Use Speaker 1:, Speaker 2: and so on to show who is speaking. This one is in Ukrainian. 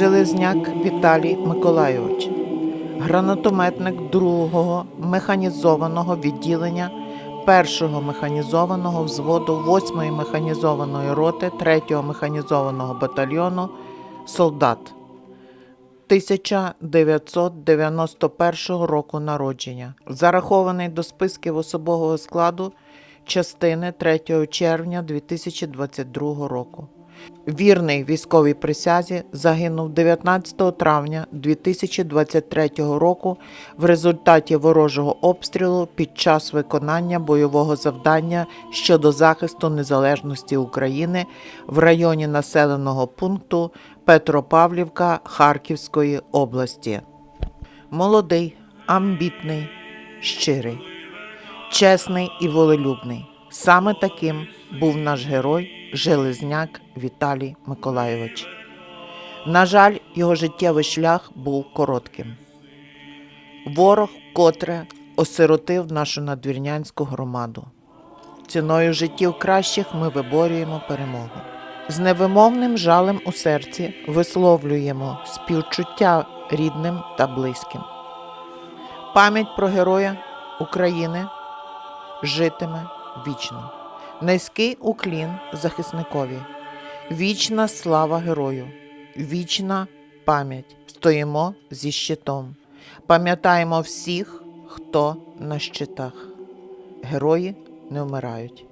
Speaker 1: Железняк Віталій Миколайович, гранатометник 2-го механізованого відділення 1-го механізованого взводу 8-ї механізованої роти 3-го механізованого батальйону солдат 1991 року народження, зарахований до списків особового складу частини 3 червня 2022 року. Вірний військовій присязі загинув 19 травня 2023 року в результаті ворожого обстрілу під час виконання бойового завдання щодо захисту незалежності України в районі населеного пункту Петропавлівка Харківської області. Молодий, амбітний, щирий, чесний і волелюбний. Саме таким був наш герой Железняк Віталій Миколайович. На жаль, його життєвий шлях був коротким. Ворог котре осиротив нашу надвірнянську громаду. Ціною життів кращих ми виборюємо перемогу. З невимовним жалем у серці висловлюємо співчуття рідним та близьким. Пам'ять про героя України житиме вічно. Низький уклін захисникові, вічна слава герою, вічна пам'ять. Стоїмо зі щитом. Пам'ятаємо всіх, хто на щитах. Герої не вмирають.